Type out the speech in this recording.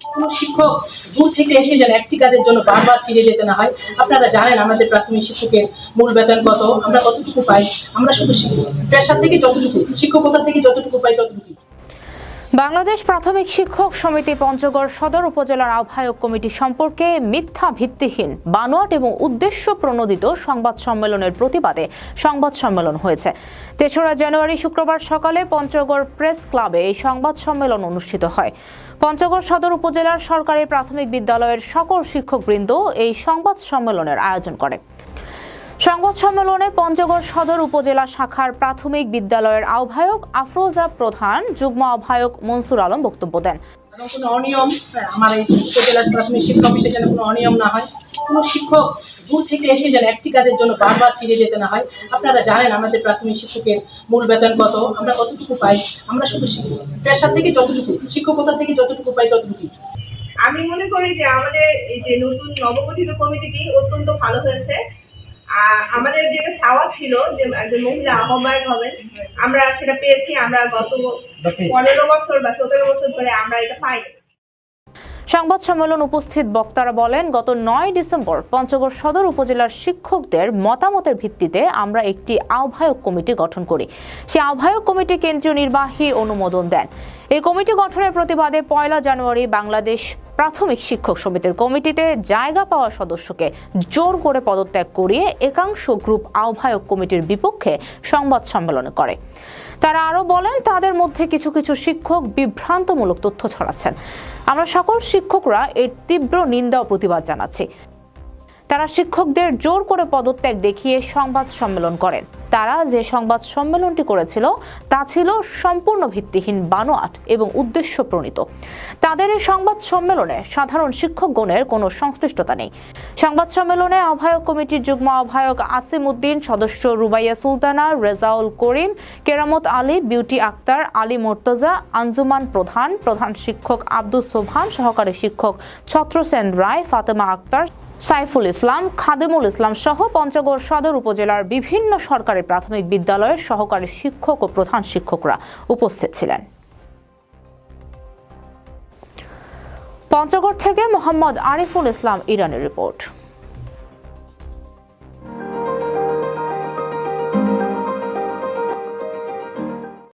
কোনো শিক্ষক দূর থেকে এসে যেন একটি কাজের জন্য বারবার ফিরে যেতে না হয়। আপনারা জানেন আমাদের প্রাথমিক শিক্ষকের মূল বেতন কত, আমরা কতটুকু পাই। আমরা শুধু পেশা থেকে যতটুকু, শিক্ষকতা থেকে যতটুকু পাই ততটুকু বাংলাদেশ প্রাথমিক শিক্ষক সমিতি পঞ্চগড় সদর উপজেলার আহ্বায়ক কমিটি সম্পর্কে মিথ্যা ভিত্তিহীন, বানোয়াট এবং উদ্দেশ্য প্রণোদিত সংবাদ সম্মেলনের প্রতিবাদে সংবাদ সম্মেলন হয়েছে। তেসরা জানুয়ারি শুক্রবার সকালে পঞ্চগড় প্রেস ক্লাবে এই সংবাদ সম্মেলন অনুষ্ঠিত হয়। পঞ্চগড় সদর উপজেলার সরকারি প্রাথমিক বিদ্যালয়ের সকল শিক্ষকবৃন্দ এই সংবাদ সম্মেলনের আয়োজন করে। সংবাদ সম্মেলনে পঞ্চগড় সদর উপজেলা শাখার প্রাথমিক বিদ্যালয়ের আহ্বায়ক আফরোজা প্রধান যুগ্ম আহ্বায়ক মনসুর আলম বক্তব্য দেন। কোনো অনিয়ম আমার এই উপজেলার প্রাথমিক শিক্ষা অফিসে যেন কোনো অনিয়ম না হয় কোনো শিক্ষক দূর থেকে এসে যেন একটি কাজের জন্য বারবার ফিরে যেতে না হয় আপনারা জানেন আমাদের প্রাথমিক শিক্ষকের মূল বেতন কত আমরা কতটুকু পাই আমরা শুধু পেশা থেকে যতটুকু শিক্ষকতা থেকে যতটুকু পাই ততটুকু আমি মনে করি যে আমাদের এই যে নতুন নবগঠিত কমিটিটি অত্যন্ত ভালো হয়েছে। আমাদের যেটা চাওয়া ছিল যে একজন মহিলা আহ্বায়ক হবেন আমরা সেটা পেয়েছি আমরা গত পনেরো বছর বা সতেরো বছর ধরে আমরা এটা পাই সংবাদ সম্মেলন উপস্থিত বক্তারা বলেন গত নয় ডিসেম্বর পঞ্চগড় সদর উপজেলার শিক্ষকদের মতামতের ভিত্তিতে আমরা একটি আহ্বায়ক কমিটি গঠন করি। সেই আহ্বায়ক কমিটি কেন্দ্রীয় নির্বাহী অনুমোদন দেন। এই কমিটি গঠনের প্রতিবাদে পয়লা জানুয়ারি বাংলাদেশ প্রাথমিক শিক্ষক সমিতির কমিটিতে জায়গা পাওয়া সদস্যকে জোর করে পদত্যাগ করিয়ে একাংশ গ্রুপ আহ্বায়ক কমিটির বিপক্ষে সংবাদ সম্মেলন করে। তারা আরও বলেন, তাদের মধ্যে কিছু কিছু শিক্ষক বিভ্রান্তমূলক তথ্য ছড়াচ্ছেন। আমরা সকল শিক্ষকরা এর তীব্র নিন্দা ও প্রতিবাদ জানাচ্ছি। তারা শিক্ষকদের জোর করে পদত্যাগ দেখিয়ে সংবাদ সম্মেলন করেন। তারা যে সংবাদ সম্মেলনটি করেছিল, তা ছিল সম্পূর্ণ ভিত্তিহীন, বানোয়াট এবং উদ্দেশ্য প্রণীত তাদের এই সংবাদ সম্মেলনে সাধারণ শিক্ষকগণের কোনো সংশ্লিষ্টতা নেই। সংবাদ সম্মেলনে আহ্বায়ক কমিটির যুগ্ম আহ্বায়ক আসিম উদ্দিন, সদস্য রুবাইয়া সুলতানা, রেজাউল করিম, কেরামত আলী, বিউটি আক্তার, আলী মোর্তজা, আঞ্জুমান প্রধান প্রধান শিক্ষক আব্দুল সোভান সহকারী শিক্ষক ছত্রসেন রায়, ফাতেমা আক্তার সাইফুল ইসলাম, খাদেমুল ইসলাম সহ পঞ্চগড় সদর উপজেলার বিভিন্ন সরকারি প্রাথমিক বিদ্যালয়ের সহকারী শিক্ষক ও প্রধান শিক্ষকরা উপস্থিত ছিলেন। পঞ্চগড় থেকে মোহাম্মদ আরিফুল ইসলাম, ইরানের রিপোর্ট।